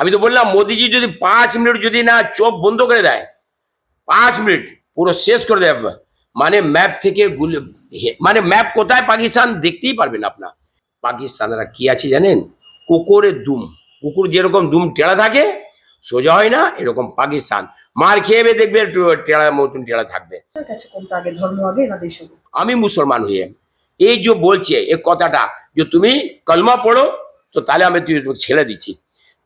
আমি তো বললাম মোদিজি যদি পাঁচ মিনিট যদি না চোখ বন্ধ করে দেয় পাঁচ মিনিট পুরো শেষ করে দেয় মানে ম্যাপ থেকে গুলি মানে ম্যাপ কোথায়? পাকিস্তান দেখতেই পারবেন আপনার। পাকিস্তানরা কি আছে জানেন? কুকুরের দুম। কুকুর যেরকম দুম টেড়া থাকে সোজা হয় না এরকম পাকিস্তান। মার খেয়ে দেখবে টেড়া মতন টেড়া থাকবে। আমি মুসলমান হয়ে। এই যে বলছে এই কথাটা যে তুমি কলমা পড়ো তো তাহলে আমি তুই ছেড়ে দিচ্ছি।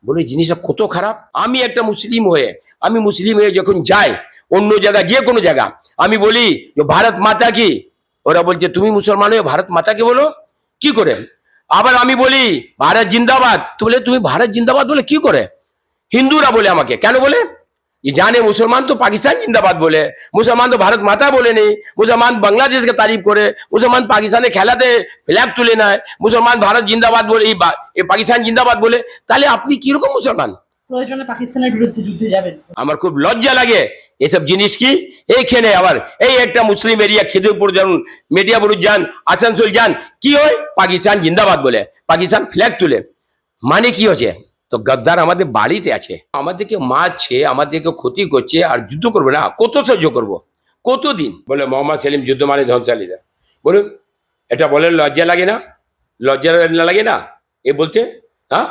বলে জিনিসটা কত খারাপ? আমি একটা মুসলিম হয়ে, আমি মুসলিম হয়ে যখন যাই, অন্য জায়গা, যে কোনো জায়গা, আমি বলি, যে ভারত মাতা কি? ওরা বলছে, তুমি মুসলমান হয়ে ভারত মাতাকে বলো, কি করে? আবার আমি বলি, ভারত জিন্দাবাদ। তো বলে, তুমি ভারত জিন্দাবাদ বলে কি করে? হিন্দুরা বলে আমাকে। কেন বলে? ये जाने मुसलमान तो पाकिस्तान जिंदाबाद बोले मुसलमान तो भारत माता बोले नहीं मुसलमान बांग्लादेश की तारीफ करे मुसलमान पाकिस्ताने খেলাতে ফ্ল্যাগ তুলে নেয় মুসলমান ভারত জিন্দাবাদ বলে এই বা- এই পাকিস্তান জিন্দাবাদ বলে তাহলে আপনি কিরকম মুসলমান প্রয়োজনে পাকিস্তানের বিরুদ্ধে যুদ্ধে যাবেন আমার খুব লজ্জা লাগে এসব জিনিস কি এইখানে আবার এই একটা মুসলিম এরিয়া খেদুরপুর যান মেডিয়াপুর যান আসানসোল যান কি হয় পাকিস্তান জিন্দাবাদ বলে পাকিস্তান ফ্ল্যাগ তুলে মানে কি হচ্ছে তো গদ্দার আমাদের বাড়িতে আছে। আমাদেরকে মারছে, আমাদেরকে ক্ষতি করছে আর যুদ্ধ করবে না। কত সহ্য করব? কতদিন? বলে, মোহাম্মদ সেলিম যুদ্ধ মানে ধ্বংসালিদা বলুন, এটা বলে লজ্জা লাগে না? লজ্জা লাগে না? এ বলতে হ্যাঁ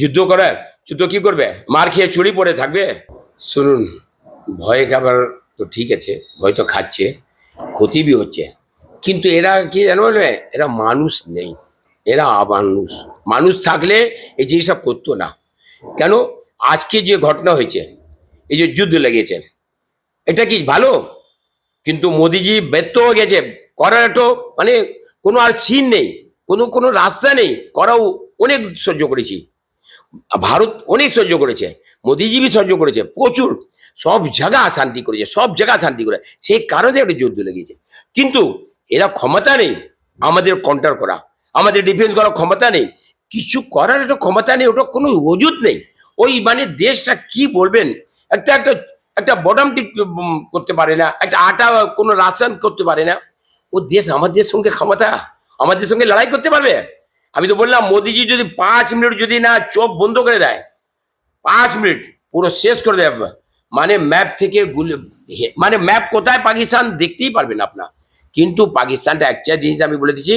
যুদ্ধ করার যুদ্ধ কি করবে? মার খেয়ে চুরি পড়ে থাকবে? শুনুন, ভয়ে খাবার তো ঠিক আছে, ভয় তো খাচ্ছে, ক্ষতি বি হচ্ছে। কিন্তু এরা কি জানো এরা মানুষ নেই, এরা অমানুষ মানুষ থাকলে এই জিনিসটা করতো না। কেন? আজকে যে ঘটনা হয়েছে, এই যে যুদ্ধ লেগেছে, এটা কি ভালো? কিন্তু মোদিজি ব্যর্থ হয়ে গেছে। করার তো মানে কোনো আর সিন নেই, কোনো কোনো রাস্তা নেই। করাও অনেক সহ্য করেছি। ভারত অনেক সহ্য করেছে, মোদিজি বি সহ্য করেছে, প্রচুর। সব জায়গা শান্তি করেছে, সব জায়গা শান্তি করে। সেই কারণে একটা যুদ্ধ লেগেছে। কিন্তু এরা ক্ষমতা নেই আমাদের কন্ট্রোল করা, আমাদের ডিফেন্স করার ক্ষমতা নেই। কিছু করার একটা ক্ষমতা নেই ওটা কোনো ওজুদ নেই। ওই মানে দেশটা কি বলবেন? একটা একটা একটা টিক উম, করতে পারে না একটা আটা কোনো রাসায়ন করতে পারে না। ও দেশ আমাদের সঙ্গে ক্ষমতা আমাদের সঙ্গে লড়াই করতে পারবে? আমি তো বললাম মোদিজি যদি পাঁচ মিনিট যদি না চোখ বন্ধ করে দেয় পাঁচ মিনিট পুরো শেষ করে দেয় মানে ম্যাপ থেকে গুলি মানে ম্যাপ কোথায় পাকিস্তান দেখতেই পারবেন আপনার। কিন্তু পাকিস্তানটা একটা জিনিস আমি বলে দিচ্ছি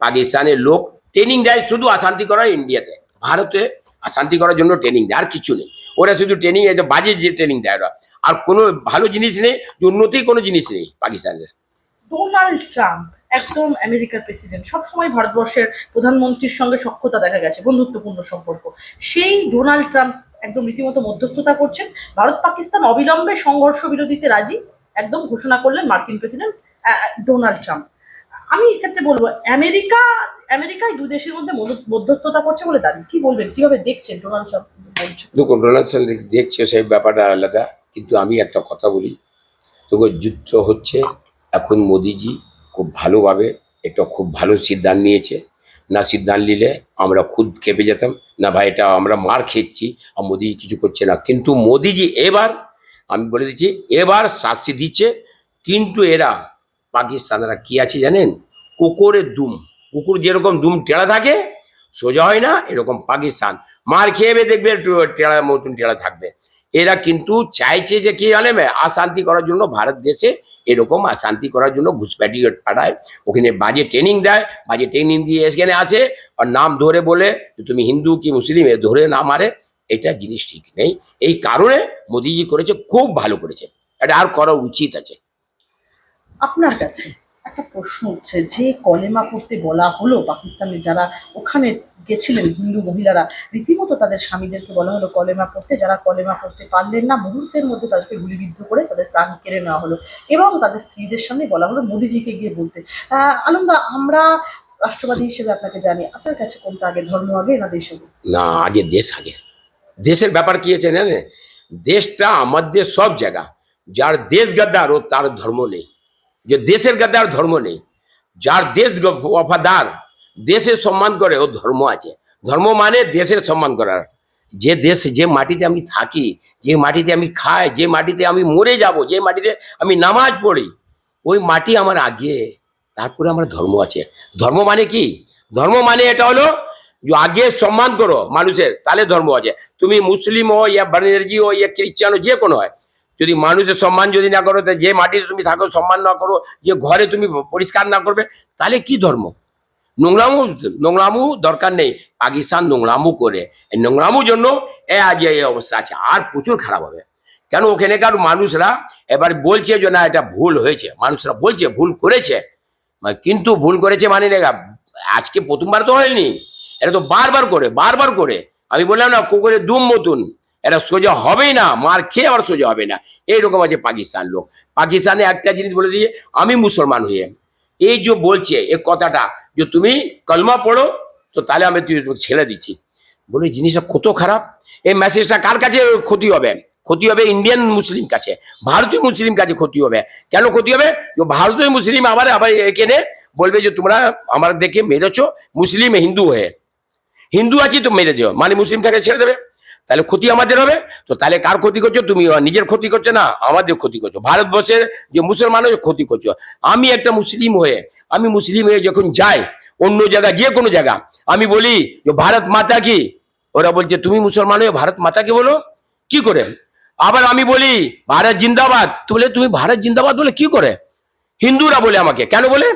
পাকিস্তানের লোক ট্রেনিং দেয় শুধু অশান্তি করা ইন্ডিয়াতে। ভারতে অশান্তি করার জন্য ট্রেনিং দেয়, আর কিছু নেই। ওরা শুধু ট্রেনিং এই যে বাজে যে ট্রেনিং দেয় ওরা। আর কোনো ভালো জিনিস নেই, যে উন্নতি কোনো জিনিস নেই পাকিস্তানের। ডোনাল্ড ট্রাম্প একদম আমেরিকার প্রেসিডেন্ট সবসময় ভারতবর্ষের প্রধানমন্ত্রীর সঙ্গে সখ্যতা দেখা গেছে, বন্ধুত্বপূর্ণ সম্পর্ক। সেই ডোনাল্ড ট্রাম্প একদম রীতিমতো মধ্যস্থতা করছেন। ভারত পাকিস্তান অবিলম্বে সংঘর্ষ বিরোধীতে রাজি। একদম ঘোষণা করলেন মার্কিন প্রেসিডেন্ট ডোনাল্ড ট্রাম্প আমি এক্ষেত্রে বলব, আমেরিকা আমেরিকায় দু দেশের মধ্যে মধ্যস্থতা করছে বলে দাবি। কি বলবেন? কীভাবে দেখছেন? ডোনাল্ড ট্রাম্প দেখুন ডোনাল্ড ট্রাম্প দেখছে, সেই ব্যাপারটা আলাদা। কিন্তু আমি একটা কথা বলি। দেখো যুদ্ধ হচ্ছে। এখন মোদিজি খুব ভালোভাবে একটা খুব ভালো সিদ্ধান্ত নিয়েছে। না সিদ্ধান্ত নিলে আমরা খুদ খেপে যেতাম। না ভাই, এটা আমরা মার খেয়েছি আর মোদিজি কিছু করছে না। কিন্তু মোদিজি এবার, আমি বলে দিচ্ছি, এবার শাস্তি দিচ্ছে। কিন্তু এরা পাকিস্তানরা কি আছে জানেন? কুকুরের দুম। কুকুর যেরকম দুম টেড়া থাকে, সোজা হয় না, এরকম পাকিস্তান। মার খেয়ে দেখবে টেড়া মতন টেড়া থাকবে। এরা কিন্তু চাইছে যে, কি জানে অশান্তি করার জন্য ভারত দেশে এরকম অশান্তি করার জন্য ঘুষপ্যাটি পাঠায়। ওখানে বাজে ট্রেনিং দেয়, বাজে ট্রেনিং দিয়ে এখানে আসে আর নাম ধরে বলে তুমি হিন্দু কি মুসলিম? এ ধরে না মারে। এটা জিনিস ঠিক নেই। এই কারণে মোদিজি করেছে, খুব ভালো করেছে। এটা আর করা উচিত আছে। আপনার কাছে? একটা প্রশ্ন উঠছে, যে কলেমা পড়তে বলা হলো পাকিস্তানের যারা ওখানে গেছিলেন হিন্দু মহিলারা, রীতিমতো তাদের স্বামীদেরকে বলা হলো কলেমা পড়তে, যারা কলেমা পড়তে পারলেন না, মুহূর্তের মধ্যে তাদেরকে গুলিবিদ্ধ করে তাদের প্রাণ কেড়ে নেওয়া হলো এবং তাদের স্ত্রীদের সামনে বলা হলো মোদিজিকে গিয়ে বলতে। আনন্দা আমরা রাষ্ট্রবাদী হিসেবে আপনাকে জানি, আপনার কাছে কোনটা আগে, ধর্ম আগে না দেশ আগে? না, আগে দেশ আগে। দেশের ব্যাপার কি আছে দেশটা আমাদের সব জায়গা। যার দেশ গাদ্দার, ও তার ধর্ম নেই। যে দেশের গাদ্দার ধর্ম নেই। যার দেশ ওয়াফাদার দেশের সম্মান করে ও ধর্ম আছে। ধর্ম মানে দেশের সম্মান করার। যে দেশ, যে মাটিতে আমি থাকি, যে মাটিতে আমি খাই, যে মাটিতে আমি মরে যাব, যে মাটিতে আমি নামাজ পড়ি, ওই মাটি আমার আগে, তারপরে আমার ধর্ম আছে। ধর্ম মানে কি? ধর্ম মানে এটা হলো যে আগে সম্মান করো মানুষের, তাহলে ধর্ম আছে। তুমি মুসলিম হো ইয়া বানিয়ার্জি হো ইয়া খ্রিস্টান হো যে কোনো হয়। যদি মানুষের সম্মান যদি না করো যে মাটিতে তুমি থাকো, সম্মান না করো, যে ঘরে তুমি পরিষ্কার না করবে, তাহলে কি ধর্ম? নোংরামু নোংরামু দরকার নেই। পাকিস্তান নোংরামু করে। এই নোংরামুর জন্য এ আজ এই অবস্থা আছে। আর প্রচুর খারাপ হবে। কেন? ওখানেকার মানুষরা এবার বলছে যে, না, এটা ভুল হয়েছে। মানুষরা বলছে, ভুল করেছে। কিন্তু ভুল করেছে মানে না, আজকে প্রথমবার তো হয়নি। এটা তো বারবার করে বারবার করে। আমি বললাম না, কুকুরের দুম মতন। এটা সোজা হবেই না, মার খেয়ে আবার সোজা হবে না। এইরকম আছে পাকিস্তান লোক। পাকিস্তানে একটা জিনিস বলে দিয়ে আমি মুসলমান হয়ে। এই যে বলছে, এই কথাটা, যে তুমি কলমা পড়ো, তো তাহলে আমি তুই ছেড়ে দিচ্ছি। বলে জিনিসটা কত খারাপ। এই মেসেজটা কার কাছে ক্ষতি হবে? ক্ষতি হবে ইন্ডিয়ান মুসলিম কাছে। ভারতীয় মুসলিম কাছে ক্ষতি হবে। কেন ক্ষতি হবে? যে ভারতীয় মুসলিম আবার আবার এখানে বলবে যে, তোমরা আমার দেখে মেরেছো মুসলিম হিন্দু হয়ে। হিন্দু আছি তো মেরে দিও। মানে মুসলিম থাকে ছেড়ে দেবে। তাহলে ক্ষতি আমাদের হবে? তো তাহলে কার ক্ষতি করছ? তুমি নিজের ক্ষতি করছ না, আমাদের ক্ষতি করছ। ভারতবর্ষের যে মুসলমানের ক্ষতি করছ। আমি একটা মুসলিম হয়ে, আমি মুসলিম হয়ে যখন যাই, অন্য জায়গা, যে কোনো জায়গা, আমি বলি যে ভারত মাতা কি? ওরা বলছে, তুমি মুসলমান হয়ে ভারত মাতাকে বলো? কি করে? আবার আমি বলি, ভারত জিন্দাবাদ। তো বলে, তুমি ভারত জিন্দাবাদ বলে কি করে? হিন্দুরা বলে আমাকে। কেন বলে?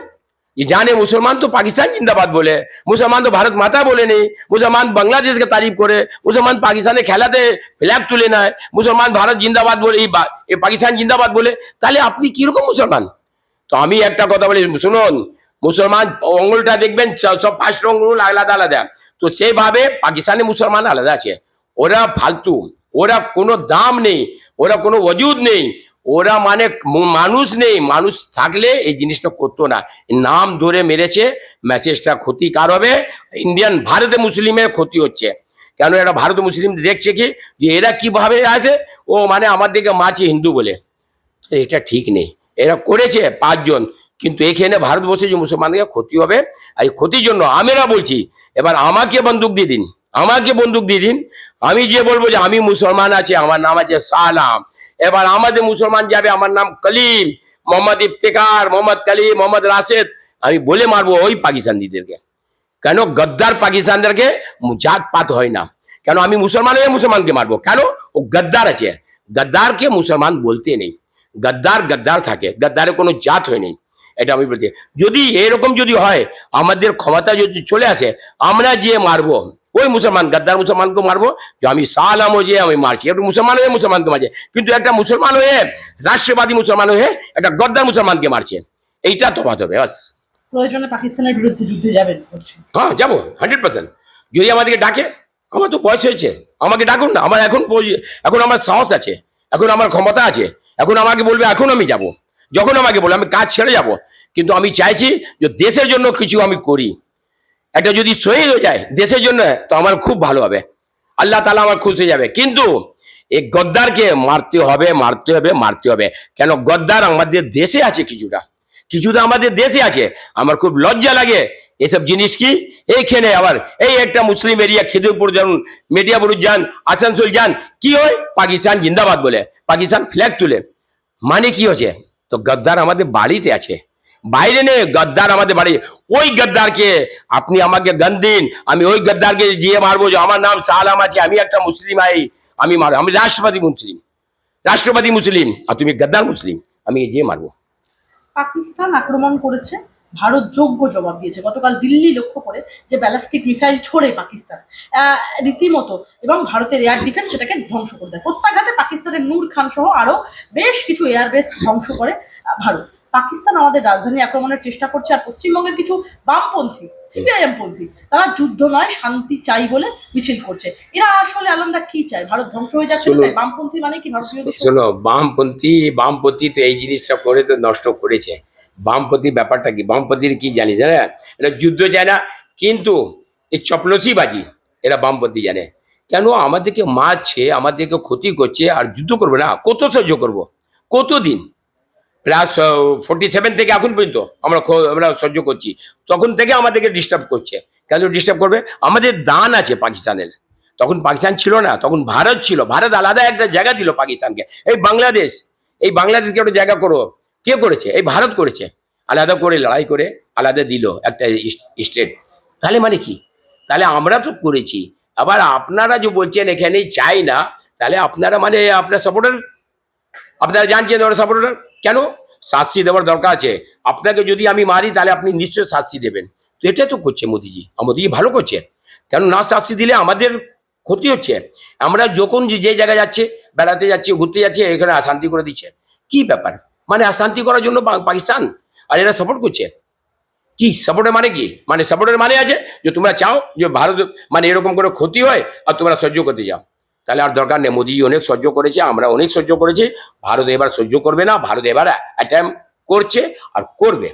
ये जाने मुसलमान तो पाकिस्तान जिंदाबाद बोले मुसलमान तो भारत माता बोले नहीं मुसलमान बांग्लादेश के तारीफ करे मुसलमान पाकिस्ताने খেলাতে ফ্ল্যাগ তুলে নেয় মুসলমান ভারত জিন্দাবাদ বলে এই বা- এই পাকিস্তান জিন্দাবাদ বলে তাহলে আপনি কিরকম মুসলমান তো আমি একটা কথা বলি শুনুন মুসলমান অঙ্গুলটা দেখবেন স- সব পাঁচটা অঙ্গুল আলাদা আলাদা তো সেইভাবে পাকিস্তানি মুসলমান আলাদা আছে ওরা ফালতু ওরা কোনো দাম নেই ওরা কোনো ওজুদ নেই ওরা মানে মানুষ নেই, মানুষ থাকলে এই জিনিসটা করতো না। নাম ধরে মেরেছে, মেসেজটা ক্ষতি কার হবে ইন্ডিয়ান ভারতে মুসলিমের ক্ষতি হচ্ছে। কেন এরা ভারত মুসলিম দেখছে কি, যে এরা কীভাবে আছে, ও মানে আমার দিকে মাছি হিন্দু বলে। এটা ঠিক নেই। এরা করেছে পাঁচজন, কিন্তু এখানে ভারতবর্ষে যে মুসলমানদের ক্ষতি হবে, আর এই ক্ষতির জন্য আমিরা বলছি, এবার আমাকে বন্দুক দিয়ে দিন, আমাকে বন্দুক দিয়ে দিন। আমি যে বলব যে আমি মুসলমান আছি, আমার নাম আছে সালাম। এবার আমাদের মুসলমান যাবে, আমার নাম কলিম, মোহাম্মদ ইফতেকার মোহাম্মদ কলিম, মোহাম্মদ রাশেদ। আমি বলে মারবো ওই পাকিস্তানিদেরকে। কেন গদ্দার পাকিস্তানদেরকে জাত পাত হয় না? কেন আমি মুসলমান হয়ে মুসলমানকে মারবো? কেন? ও গদ্দার আছে। গদ্দারকে মুসলমান বলতে নেই। গদ্দার গদ্দার থাকে। গদ্দারের কোনো জাত হয় নেই। এটা আমি বলছি যদি এরকম যদি হয়, আমাদের ক্ষমতা যদি চলে আসে, আমরা যে মারবো? ওই মুসলমান গদ্দার মুসলমানকে মারবো? যে আমি সালাম যে আমি মারছি। একটু মুসলমান হয়ে মুসলমানকে মারছে। কিন্তু একটা মুসলমান হয়ে রাষ্ট্রবাদী মুসলমান হয়ে একটা গদ্দার মুসলমানকে মারছে। এইটা তফাৎ হবে বাস। প্রয়োজনে পাকিস্তানের বিরুদ্ধে যুদ্ধে যাবেন হ্যাঁ যাব হান্ড্রেড পার্সেন্ট যদি আমাদেরকে ডাকে আমার তো বয়স হয়েছে। আমাকে ডাকুন না আমার এখন এখন আমার সাহস আছে এখন আমার ক্ষমতা আছে এখন আমাকে বলবে এখন আমি যাব। যখন আমাকে বলবে আমি কাজ ছেড়ে যাব। কিন্তু আমি চাইছি যে দেশের জন্য কিছু আমি করি। এটা যদি শহীদ হয়ে যায় দেশের জন্য, তো আমার খুব ভালো হবে। আল্লাহ তালা আমার খুশি যাবে। কিন্তু এই গদ্দারকে মারতে হবে মারতে হবে মারতে হবে। কেন? গদ্দার আমাদের দেশে আছে কিছুটা। কিছুটা আমাদের দেশে আছে। আমার খুব লজ্জা লাগে। এসব জিনিস কি? এইখানে আবার এই একটা মুসলিম এরিয়া, খেদিরপুর যান মেডিয়াপুর যান, আসানসোল যান, কি হয়? পাকিস্তান জিন্দাবাদ বলে। পাকিস্তান ফ্ল্যাগ তুলে। মানে কি হচ্ছে? তো গদ্দার আমাদের বাড়িতে আছে। বাইরে নেই গদ্দার আমাদের বাড়ি। ওই গদ্দারকে আপনি আমাকে গান দিন, আমি ওই গদ্দারকে গিয়ে মারবো যে, আমার নাম সালাম আছে, আমি একটা মুসলিম আই, আমি মারবো আমি রাষ্ট্রপতি মুসলিম। রাষ্ট্রপতি মুসলিম, আর তুমি গদ্দার মুসলিম, আমি গিয়ে মারবো। পাকিস্তান আক্রমণ করেছে, ভারত যোগ্য জবাব দিয়েছে। গতকাল দিল্লি লক্ষ্য করে যে ব্যালিস্টিক মিসাইল ছোড়ে পাকিস্তান। রীতিমতো এবং ভারতের এয়ার ডিফেন্স সেটাকে ধ্বংস করে দেয়। প্রত্যাঘাতে পাকিস্তানের নূর খান সহ আরও বেশ কিছু এয়ারবেস ধ্বংস করে ভারত। পাকিস্তান আমাদের রাজধানী আক্রমণের চেষ্টা করছে আর পশ্চিমবঙ্গের কিছু বামপন্থী সিপিআইএম পন্থী তারা যুদ্ধ নয় শান্তি চাই বলে মিছিল করছে। এরা আসলে আলমদা কি চায়? ভারত ধ্বংস হয়ে যাচ্ছে তাই বামপন্থী মানে কি শোনো বামপন্থী বামপন্থী তো এই জিনিসটা করে তো নষ্ট করেছে। বামপন্থী ব্যাপারটা কি? বামপন্থীর কি জানি জানে? এটা যুদ্ধ চায় না কিন্তু এই চপলসিবাজি এরা বামপন্থী জানে। কেন? আমাদেরকে মারছে আমাদেরকে ক্ষতি করছে আর যুদ্ধ করবে না। কত সহ্য করব? কতদিন? প্রায় ফোর্টি সেভেন থেকে এখন পর্যন্ত আমরা আমরা সহ্য করছি। তখন থেকে আমাদেরকে ডিস্টার্ব করছে। কেন ডিস্টার্ব করবে? আমাদের দান আছে পাকিস্তানের। তখন পাকিস্তান ছিল না, তখন ভারত ছিল। ভারত আলাদা একটা জায়গা দিল পাকিস্তানকে। এই বাংলাদেশ, এই বাংলাদেশকে একটা জায়গা করো। কে করেছে? এই ভারত করেছে। আলাদা করে লড়াই করে আলাদা দিল একটা স্টেট। তাহলে মানে কি? তাহলে আমরা তো করেছি। আবার আপনারা যে বলছেন এখানেই চাই না, তাহলে আপনারা মানে আপনার সাপোর্টার আপনারা জানছেন ওরা সাপোর্টার কেন? শাস্তি দেওয়ার দরকার আছে। আপনাকে যদি আমি মারি, তাহলে আপনি নিশ্চয় শাস্তি দেবেন। তো এটা তো করছে মোদিজি। মোদিজি ভালো করছে। কেন না শাস্তি দিলে আমাদের ক্ষতি হচ্ছে? আমরা যখন যে জায়গায় যাচ্ছে, বেড়াতে যাচ্ছি, ঘুরতে যাচ্ছি, এখানে অশান্তি করে দিচ্ছে। কি ব্যাপার? মানে অশান্তি করার জন্য পাকিস্তান? আর এরা সাপোর্ট করছে? কি? সাপোর্টের মানে কি? মানে সাপোর্টের মানে আছে যে তোমরা চাও যে ভারত মানে এরকম করে ক্ষতি হয় আর তোমরা সহ্য করতে যাও। তাহলে আর দরকার নেই মোদি অনেক সহ্য করেছে আমরা অনেক সহ্য করেছি ভারত এবার সহ্য করবে না ভারত এবার অ্যাটেম্প করছে আর করবে।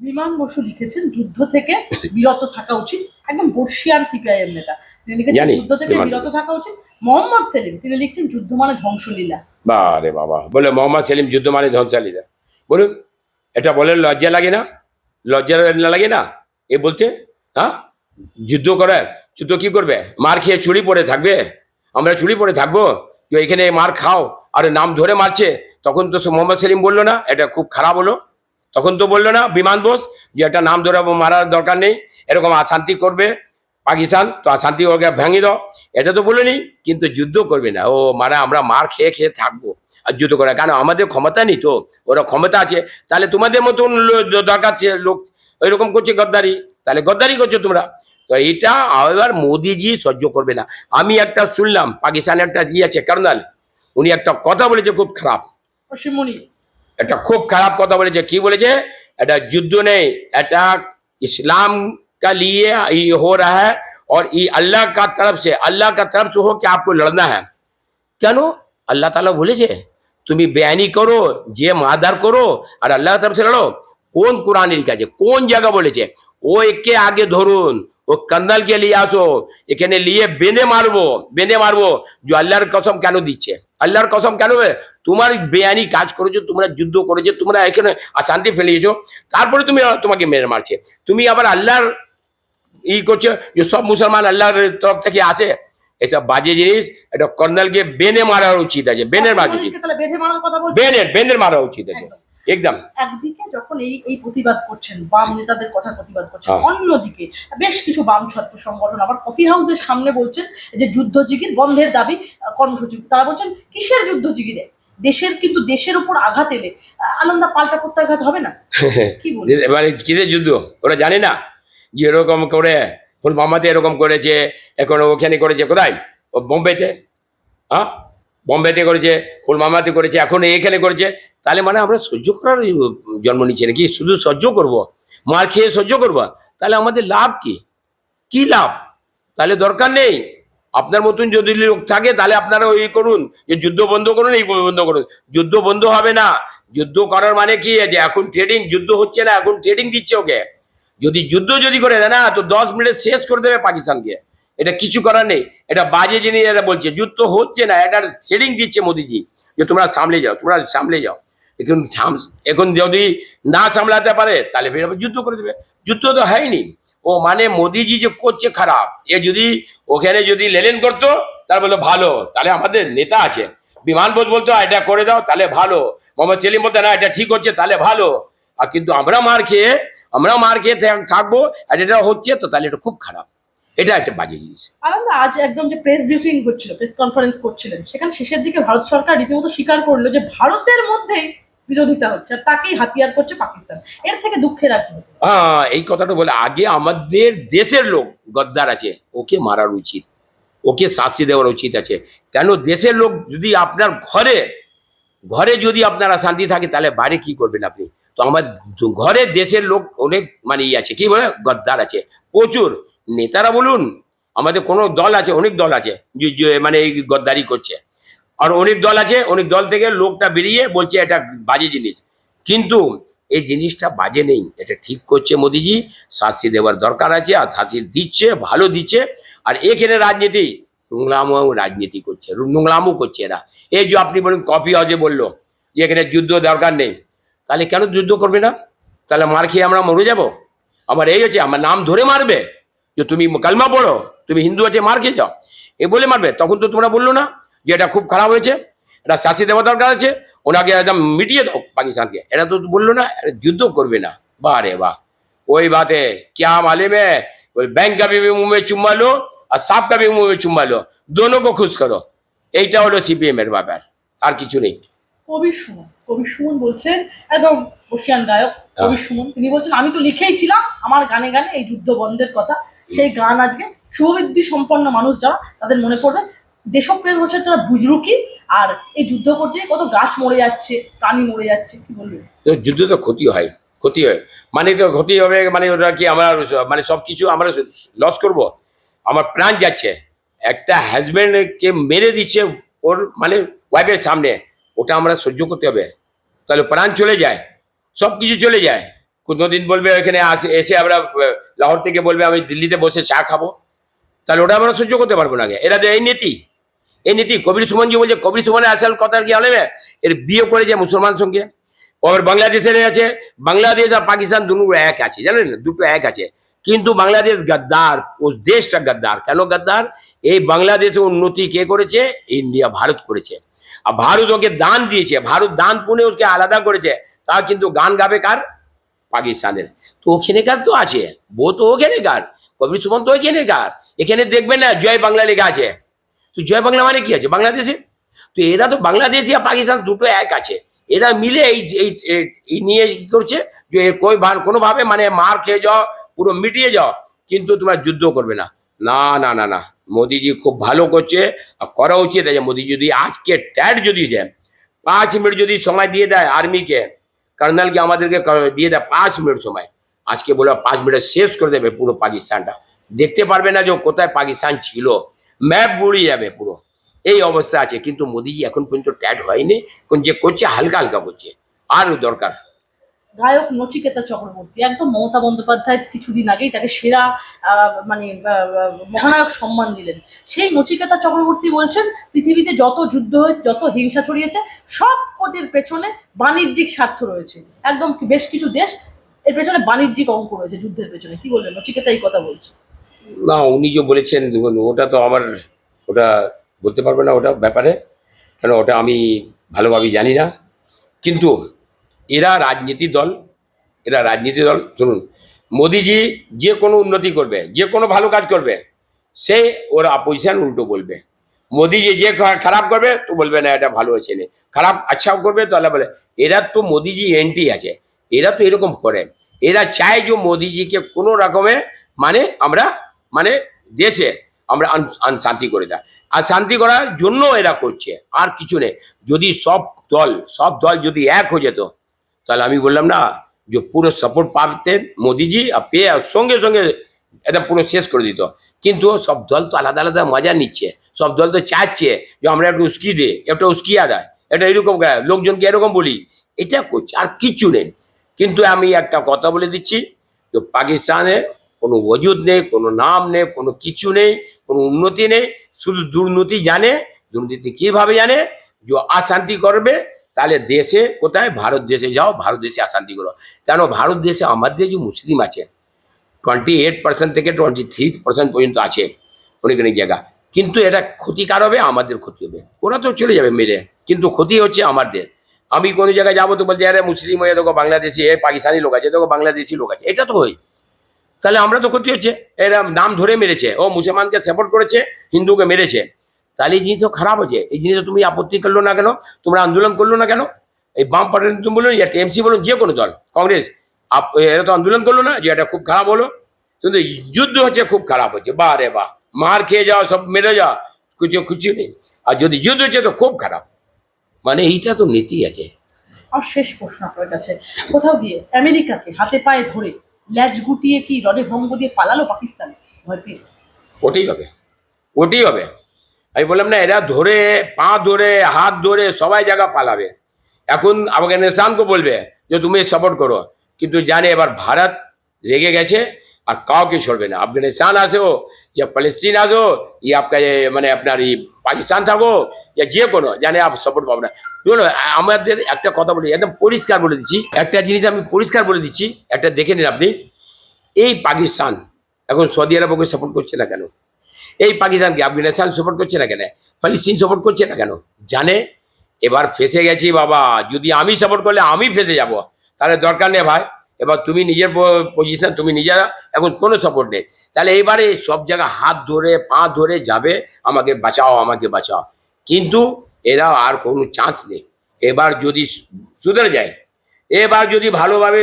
বিমান বসু লিখেছেন যুদ্ধ থেকে বিরত থাকা উচিত একদম বর্ষিয়ান সিপিআইএম নেতা। তিনি লিখেছেন যুদ্ধ থেকে বিরত থাকা উচিত মোহাম্মদ সেলিম তিনি লিখছেন যুদ্ধ মানে ধ্বংসলীলা। বারে বাবা বলে মোহাম্মদ সেলিম যুদ্ধ মানে ধ্বংসালিদা বলুন এটা বলে লজ্জা লাগে না? লজ্জা লাগে না? এ বলতে হ্যাঁ? যুদ্ধ করে যুদ্ধ কি করবে? মার খেয়ে চুরি পরে থাকবে? আমরা চুরি পরে থাকব? যে এখানে মার খাও। আর নাম ধরে মারছে। তখন তো মোহাম্মদ সেলিম বলল না, এটা খুব খারাপ হলো। তখন তো বলল না, বিমান বোস, যে একটা নাম ধরে মারার দরকার নেই। এরকম অশান্তি করবে পাকিস্তান, তো অশান্তি ওকে ভেঙে দাও। এটা তো বলেনি, কিন্তু যুদ্ধ করবে না। ও মানে আমরা মার খেয়ে খেয়ে থাকব আর যুদ্ধ করে। কেন আমাদের ক্ষমতা নেই তো, ওরা ক্ষমতা আছে। তাহলে তোমাদের মতন দরকার লোক। ওইরকম করছে গদ্দারি। তাহলে গদ্দারি করছ তোমরা। তো এটা এবার মোদিজি সহ্য করবে না আমি একটা শুনলাম পাকিস্তানে একটা ইয়ে আছে কর্নাল উনি একটা কথা বলেছে খুব খারাপ পশ্চিমমণি একটা খুব খারাপ কথা বলেছে কি বলেছে এটা যুদ্ধ নেই এটা इस्लाम का लिए ये हो रहा है और ये अल्लाह का तरफ से अल्लाह का तरफ से हो कि आपको लड़ना है কেন আল্লাহ তালা বলেছে তুমি বেআইনি করো যে মাদার করো আর আল্লাহ তরফ से লড়ো কোন কোরআনে লিখা আছে কোন জায়গা বলেছে ও একে আগে ধরুন ও কন্দাল কে নিয়ে আসো এখানে নিয়ে বেঁধে মারবো বেঁধে মারবো যে আল্লাহর কসম কেন দিচ্ছে আল্লাহর কসম কেন তোমার বেআইনি কাজ করেছ তোমরা যুদ্ধ করেছ তোমরা এখানে অশান্তি ফেলিয়েছো তারপরে তুমি তোমাকে মেরে মারছে তুমি আবার আল্লাহর ই করছ যে সব মুসলমান আল্লাহর তরফ থেকে আসে এসব বাজে জিনিস এটা কর্নেলকে বেনে মারা উচিত আছে বেনের মারা উচিত বেনের বেনের মারা উচিত আছে একদম। একদিকে যখন এই এই প্রতিবাদ করছেন বাম নেতাদের কথা প্রতিবাদ করছেন হ্যাঁ। অন্যদিকে বেশ কিছু বাম ছাত্র সংগঠন আবার কফি হাউসের সামনে বলছেন যে যুদ্ধ জিগির বন্ধের দাবি কর্মসূচি। তারা বলছেন কিসের যুদ্ধ জিগিরে? দেশের কিন্তু দেশের উপর আঘাত এলে আনন্দা পাল্টা প্রত্যাঘাত হবে না? কি এবারে কিসের যুদ্ধ? ওরা জানে না যে এরকম করে ফুলমামাতে এরকম করেছে এখন ওখানে করেছে কোথায়? ও বোম্বেতে হ্যাঁ? বোম্বেতে করেছে ফুলমামাতে করেছে, এখন এখানে করেছে। তাহলে মানে আমরা সহ্য করার জন্ম নিচ্ছে নাকি? শুধু সহ্য করব? মার খেয়ে সহ্য করব? তাহলে আমাদের লাভ কি? কি লাভ? তাহলে দরকার নেই। আপনার মতন যদি লোক থাকে, তাহলে আপনারা ওই করুন, যে যুদ্ধ বন্ধ করুন, এই বন্ধ করুন। যুদ্ধ বন্ধ হবে না। যুদ্ধ করার মানে কি? যে এখন ট্রেডিং যুদ্ধ হচ্ছে না, এখন ট্রেডিং দিচ্ছে ওকে। যদি যুদ্ধ যদি করে দেয় না, তো দশ মিনিটে শেষ করে দেবে পাকিস্তানকে। এটা কিছু করার নেই। এটা বাজে জিনিস এটা বলছে। যুদ্ধ হচ্ছে না, এটা ট্রেডিং দিচ্ছে মোদিজি, যে তোমরা সামলে যাও, তোমরা সামলে যাও। এখন এখন যদি না সামলাতে পারে, তাহলে ফের যুদ্ধ করে দেবে। যুদ্ধ তো হয়নি। ও মানে মোদিজি যে করছে খারাপ, এ যদি ওখানে যদি লেলেন করতো তাহলে বলল ভালো, তাহলে আমাদের নেতা আছে। বিমান বোধ বলতো এটা করে দাও, তাহলে ভালো। মোহাম্মদ সেলিম বলতো, না, এটা ঠিক হচ্ছে, তাহলে ভালো। আর কিন্তু আমরা মার খেয়ে, আমরা মার খেয়ে থাক- থাকব, আর এটা হচ্ছে, তো তাহলে এটা খুব খারাপ। এটা একটা বাজে জিনিস আনন্দা আজ একদম যে প্রেস ব্রিফিং হচ্ছিল প্রেস কনফারেন্স করছিলেন সেখানে শেষের দিকে ভারত সরকার রীতিমতো স্বীকার করল যে ভারতের মধ্যেই বিরোধিতা হচ্ছে আর তাকেই হাতিয়ার করছে পাকিস্তান। এর থেকে দুঃখের আর হ্যাঁ এই কথাটা বলে আগে আমাদের দেশের লোক গদ্দার আছে ওকে মারার উচিত ওকে শাস্তি দেওয়ার উচিত আছে। কেন দেশের লোক যদি আপনার ঘরে ঘরে যদি আপনার শান্তি থাকে তাহলে বাইরে কি করবেন আপনি? তো আমার ঘরে দেশের লোক অনেক মানে ই আছে কি বলে? গদ্দার আছে প্রচুর। নেতারা বলুন, আমাদের কোনো দল আছে, অনেক দল আছে মানে এই গদ্দারি করছে। আর অনেক দল আছে, অনেক দল থেকে লোকটা বেরিয়ে বলছে এটা বাজে জিনিস। কিন্তু এই জিনিসটা বাজে নেই, এটা ঠিক করছে মোদিজি, শাস্তি দেওয়ার দরকার আছে, আর শাস্তি দিচ্ছে, ভালো দিচ্ছে, আর এখানে রাজনীতি নোংলামো রাজনীতি করছে নোংলামও করছে এরা। এই যে আপনি বলুন কপি হাউসে বলল, যে এখানে যুদ্ধ দরকার নেই, তাহলে কেন যুদ্ধ করবে না? তাহলে মার খেয়ে আমরা মরে যাব? আমার এই হচ্ছে, আমার নাম ধরে মারবে। যে তুমি কালমা পড়ো তুমি হিন্দু আছে মার খেয়ে যাও এ বলে মারবে তখন তো তোমরা বললো না যে এটা খুব খারাপ হয়েছে এটা শাস্তি দেওয়া দরকার আছে ওনাকে একদম মিটিয়ে দাও পাকিস্তানকে এটা তো বললো না এটা যুদ্ধ করবে না বাহ রে বাহ ওই বাতে क्या मालूम है बोले बैंक का भी मुंह में चुम्मा लो और सांप का भी मुंह में चुम्मा लो दोनों को खुश करो এইটা হলো সিপিএম এর ব্যাপার আর কিছু নেই কবির সুমন কবির সুমন বলছেন একদম বসিয়ান গায়ক কবির সুমন তিনি বলছেন আমি তো লিখেই ছিলাম আমার গানে গানে এই যুদ্ধ বন্ধের কথা সেই গান আজকে শুভবৃদ্ধি সম্পন্ন মানুষ যারা, তাদের মনে পড়বে। দেশপ্রেম হোসেন যারা বুজরুকি, আর এই যুদ্ধ করতে কত গাছ মরে যাচ্ছে, প্রাণী মরে যাচ্ছে, কি বলবেন যুদ্ধ তো ক্ষতি হয় ক্ষতি হয়। মানে তো ক্ষতি হবে মানে ওটা কি আমরা মানে সব কিছু আমরা লস করব? আমার প্রাণ যাচ্ছে। একটা হাজব্যান্ডকে মেরে দিচ্ছে ওর মানে ওয়াইফের সামনে, ওটা আমরা সহ্য করতে হবে। তাহলে প্রাণ চলে যায় সব কিছু চলে যায়। কোনোদিন বলবে এখানে এসে আমরা লাহোর থেকে বলবে আমি দিল্লিতে বসে চা খাব। তাহলে ওটা আমরা সহ্য করতে পারব না এরা এই নীতি। এই নীতি, কবির সুমন যে বলছে, কবির সুমনের আসল কথা কি হলে এর বিয়ে করেছে মুসলমান সঙ্গে। আবার বাংলাদেশের আছে বাংলাদেশ আর পাকিস্তান দুটো এক আছে, জানেন? দুটো এক আছে। কিন্তু বাংলাদেশ গদ্দার, ও দেশটা গদ্দার। কেন গদ্দার? এই বাংলাদেশে উন্নতি কে করেছে? ইন্ডিয়া, ভারত করেছে। আর ভারত ওকে দান দিয়েছে। ভারত দান পুনে ওকে আলাদা করেছে। তা কিন্তু গান গাবে কার? পাকিস্তানের। তো ওখানেকার তো আছে। বো তো ওখানেকার কবির সুমন তো ওখানেকার এখানে দেখবেন না জয় বাংলা লেখা আছে। তো জয় বাংলা মানে কি আছে? বাংলাদেশে? তো এরা তো বাংলাদেশি আর পাকিস্তান দুটো এক আছে। এরা মিলে এই এই নিয়ে কি করছে? যে কই কোনোভাবে মানে মার খেয়ে যাও, পুরো মিটিয়ে যাও, কিন্তু তোমরা যুদ্ধ করবে না। না না না না। মোদিজি খুব ভালো করছে আর করা উচিত আছে। মোদি যদি আজকে ট্যাট যদি দেয়, পাঁচ মিনিট যদি সময় দিয়ে দেয় আর্মিকে কর্নেলকে আমাদেরকে দিয়ে দেয় পাঁচ মিনিট সময়। আজকে বলে পাঁচ মিনিটে শেষ করে দেবে পুরো পাকিস্তানটা। দেখতে পারবে না যে কোথায় পাকিস্তান ছিল। ম্যাপ বুড়িয়ে যাবে পুরো। এই অবস্থা আছে। কিন্তু মোদিজি এখন পর্যন্ত ট্যাট হয়নি। কোন যে করছে, হালকা হালকা করছে। আরও দরকার। গায়ক নচিকেতা চক্রবর্তী, একদম মমতা বন্দ্যোপাধ্যায় কিছুদিন আগেই তাকে সেরা মানে মহানায়ক সম্মান দিলেন। সেই নচিকেতা চক্রবর্তী বলছেন, পৃথিবীতে যত যুদ্ধ হয়েছে, যত হিংসা ছড়িয়েছে, সব কোটির পেছনে বাণিজ্যিক স্বার্থ রয়েছে। একদম বেশ কিছু দেশ এর পেছনে বাণিজ্যিক অঙ্ক রয়েছে যুদ্ধের পেছনে। কি বললেন? নচিকেতা এই কথা বলছে না, উনি যে বলেছেন ওটা তো আমার ওটা বলতে পারবে না ওটা ব্যাপারে। কেন, ওটা আমি ভালোভাবে জানি না। কিন্তু এরা রাজনীতি দল, এরা রাজনীতি দল। শুনুন, মোদিজি যে কোনো উন্নতি করবে, যে কোনো ভালো কাজ করবে, সে ওর অপোজিশন উল্টো বলবে। মোদিজি যে খারাপ করবে, তো বলবে, না, এটা ভালো হয়েছে না। খারাপ আচ্ছা করবে, তাহলে বলে, এরা তো মোদিজি এন্টি আছে, এরা তো এরকম করে। এরা চায় যে মোদিজিকে কোনো রকমে মানে আমরা মানে দেশে আমরা শান্তি করে দেয়। আর শান্তি করার জন্য এরা করছে, আর কিছু নেই। যদি সব দল সব দল যদি এক হয়ে যেত তাহলে আমি বললাম, না, যে পুরো সাপোর্ট পাতেন মোদিজি আর পেয়ে সঙ্গে সঙ্গে এটা পুরো শেষ করে দিত। কিন্তু সব দল তো আলাদা আলাদা মজা নিচ্ছে, সব দল তো চাচ্ছে যে আমরা একটু উস্কি দে, একটা উস্কিয়া দেয় এটা এরকম লোকজনকে এরকম বলি, এটা করছে আর কিচ্ছু নেই। কিন্তু আমি একটা কথা বলে দিচ্ছি, যে পাকিস্তানে কোনো ওজুদ নেই, কোনো নাম নেই, কোনো কিছু নেই, কোনো উন্নতি নেই, শুধু দুর্নীতি জানে, দুর্নীতি কীভাবে জানে, যে অশান্তি করবে তাহলে দেশে কোথায়? ভারত দেশে। যাও, ভারত দেশে অশান্তি করো। কেন? ভারত দেশে আমাদের যে মুসলিম আছে টোয়েন্টি এইট পার্সেন্ট থেকে টোয়েন্টি থ্রি পার্সেন্ট পর্যন্ত আছে অনেক অনেক জায়গা। কিন্তু এটা ক্ষতিকার হবে, আমাদের ক্ষতি হবে। ওরা তো চলে যাবে মেরে। কিন্তু ক্ষতি হচ্ছে আমাদের আমি কোনো জায়গায় যাব তো বলছি, আরে মুসলিম হয়ে দেখো বাংলাদেশি, এ পাকিস্তানি লোক আছে, দেখো বাংলাদেশি লোক আছে। এটা তো হয় তাহলে আমরা তো ক্ষতি হচ্ছে। এরা নাম ধরে মেরেছে। ও মুসলমানকে সাপোর্ট করেছে, হিন্দুকে মেরেছে। তাহলে এই জিনিস তো খারাপ হচ্ছে এই জিনিসটা তুমি আপত্তি করল না কেন? তোমরা আন্দোলন করল না কেন? এই বাম পার্টি তুমি বলুন ইয়া টিএমসি বলুন যে কোনো দল কংগ্রেস এরা তো আন্দোলন করল না যে এটা খুব খারাপ হলো। কিন্তু যুদ্ধ হচ্ছে খুব খারাপ হচ্ছে বাহ রে বাহ মার খেয়ে যাও সব মেরে যাও কিছু কিছু নেই। আর যদি যুদ্ধ হচ্ছে তো খুব খারাপ। মানে এইটা তো নীতি আছে। আর শেষ প্রশ্ন আপনার কাছে। কোথাও গিয়ে আমেরিকাকে হাতে পায়ে ধরে ল্যাজ গুটিয়ে কি রডে ভঙ্গ দিয়ে পালালো পাকিস্তান? ভয় পেয়ে। ওটাই হবে। ওটাই হবে। আমি বললাম, না, এরা ধরে, পা ধরে, হাত ধরে সবাই জায়গা পালাবে। এখন আফগানিস্তানকে বলবে যে, তুমি সাপোর্ট করো। কিন্তু জানে এবার ভারত রেগে গেছে আর কাউকে ছড়বে না। আফগানিস্তান আসো, ইয়া প্যালেস্তিন আসো আপকা এ মানে আপনার এই পাকিস্তান থাকো, ইয়া যে কোনো, জানে আপ সাপোর্ট পাবো না। শুনো আমাদের একটা কথা বলি, একদম পরিষ্কার বলে দিচ্ছি, একটা জিনিস আমি পরিষ্কার বলে দিচ্ছি, একটা দেখে নিন আপনি। এই পাকিস্তান, এখন সৌদি আরব ওকে সাপোর্ট করছে না কেন? এই পাকিস্তানকে আফগানিস্তান সাপোর্ট করছে না কেন? ফিলিস্তিন সাপোর্ট করছে না কেন? জানে? এবার ফেসে গেছি বাবা। যদি আমি সাপোর্ট করলে আমি ফেসে যাব। তাহলে দরকার নেই ভাই। এবার তুমি নিজের পজিশন তুমি নিজেরা এখন কোনো সাপোর্ট নেই। তাহলে এইবারে সব জায়গায় হাত ধরে, পা ধরে যাবে। আমাকে বাঁচাও আমাকে বাঁচাও। কিন্তু এরা আর কোনো চান্স নেই। এবার যদি সুধরে যায়, এবার যদি ভালোভাবে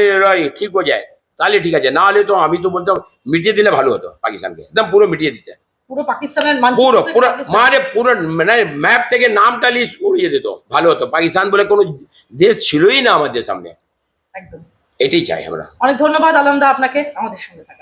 ঠিক হয়ে যায়, তাহলে ঠিক আছে। না হলে তো আমি তো বলতাম মিটিয়ে দিলে ভালো হতো পাকিস্তানকে। একদম পুরো মিটিয়ে দিতে। পুরো পাকিস্তানের পুরো পুরো মানে পুরো মানে ম্যাপ থেকে নামটা লিস্ট উড়িয়ে দিত। ভালো হতো। পাকিস্তান বলে কোনো দেশ ছিলই না আমাদের সামনে। একদম। এটাই চাই আমরা। অনেক ধন্যবাদ আলমদা আপনাকে। আমাদের সঙ্গে থাকার